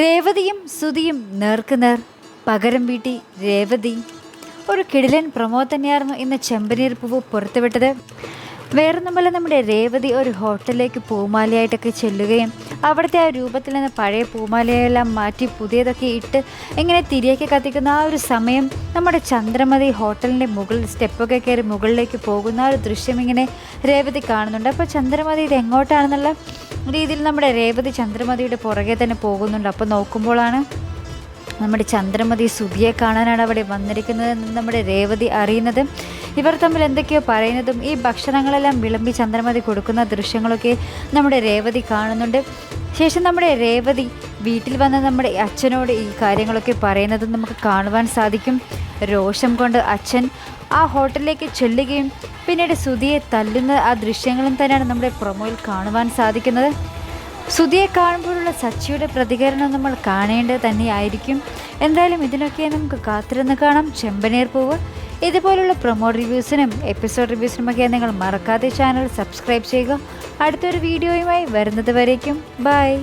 രേവതിയും സുതിയും നേർക്കുനേർ. പകരം വീട്ടി രേവതി. ഒരു കിടിലൻ പ്രമോ തന്നെയായിരുന്നു ഇന്ന് ചെമ്പനീർ പൂവ് പുറത്തുവിട്ടത്. വേറൊന്നുമല്ല നമ്മുടെ രേവതി ഒരു ഹോട്ടലിലേക്ക് പൂമാലയായിട്ടൊക്കെ ചെല്ലുകയും അവിടുത്തെ ആ രൂപത്തിൽ നിന്ന് പഴയ പൂമാലയെല്ലാം മാറ്റി പുതിയതൊക്കെ ഇട്ട് ഇങ്ങനെ തിരിയൊക്കെ കത്തിക്കുന്ന ആ ഒരു സമയം നമ്മുടെ ചന്ദ്രമതി ഹോട്ടലിന്റെ മുകളിൽ സ്റ്റെപ്പൊക്കെ കയറി മുകളിലേക്ക് പോകുന്ന ആ ഒരു ദൃശ്യം ഇങ്ങനെ രേവതി കാണുന്നുണ്ട്. അപ്പോൾ ചന്ദ്രമതി ഇത് എങ്ങോട്ടാണെന്നുള്ള രീതിയിൽ നമ്മുടെ രേവതി ചന്ദ്രമതിയുടെ പുറകെ തന്നെ പോകുന്നുണ്ട്. അപ്പോൾ നോക്കുമ്പോഴാണ് നമ്മുടെ ചന്ദ്രമതി സുധിയെ കാണാനാണ് അവിടെ വന്നിരിക്കുന്നതെന്ന് നമ്മുടെ രേവതി അറിയുന്നത്. ഇവർ തമ്മിൽ എന്തൊക്കെയോ പറയുന്നതും ഈ ഭക്ഷണങ്ങളെല്ലാം വിളമ്പി ചന്ദ്രമതി കൊടുക്കുന്ന ദൃശ്യങ്ങളൊക്കെ നമ്മുടെ രേവതി കാണുന്നുണ്ട്. ശേഷം നമ്മുടെ രേവതി വീട്ടിൽ വന്ന് നമ്മുടെ അച്ഛനോട് ഈ കാര്യങ്ങളൊക്കെ പറയുന്നത് നമുക്ക് കാണുവാൻ സാധിക്കും. രോഷം കൊണ്ട് അച്ഛൻ ആ ഹോട്ടലിലേക്ക് ചെല്ലുകയും പിന്നീട് സുധിയെ തല്ലുന്ന ആ ദൃശ്യങ്ങളും തന്നെയാണ് നമ്മുടെ പ്രൊമോയിൽ കാണുവാൻ സാധിക്കുന്നത്. സുധിയെ കാണുമ്പോഴുള്ള സച്ചിയുടെ പ്രതികരണം നമ്മൾ കാണേണ്ടത് തന്നെയായിരിക്കും. എന്തായാലും ഇതിനൊക്കെ നമുക്ക് കാത്തിരുന്ന് കാണാം. ചെമ്പനീർ പൂവ്. ഇതുപോലുള്ള പ്രൊമോ റിവ്യൂസിനും എപ്പിസോഡ് റിവ്യൂസിനുമൊക്കെ നിങ്ങൾ മറക്കാതെ ചാനൽ സബ്സ്ക്രൈബ് ചെയ്യുക. അടുത്തൊരു വീഡിയോയുമായി വരുന്നത് വരേക്കും. ബൈ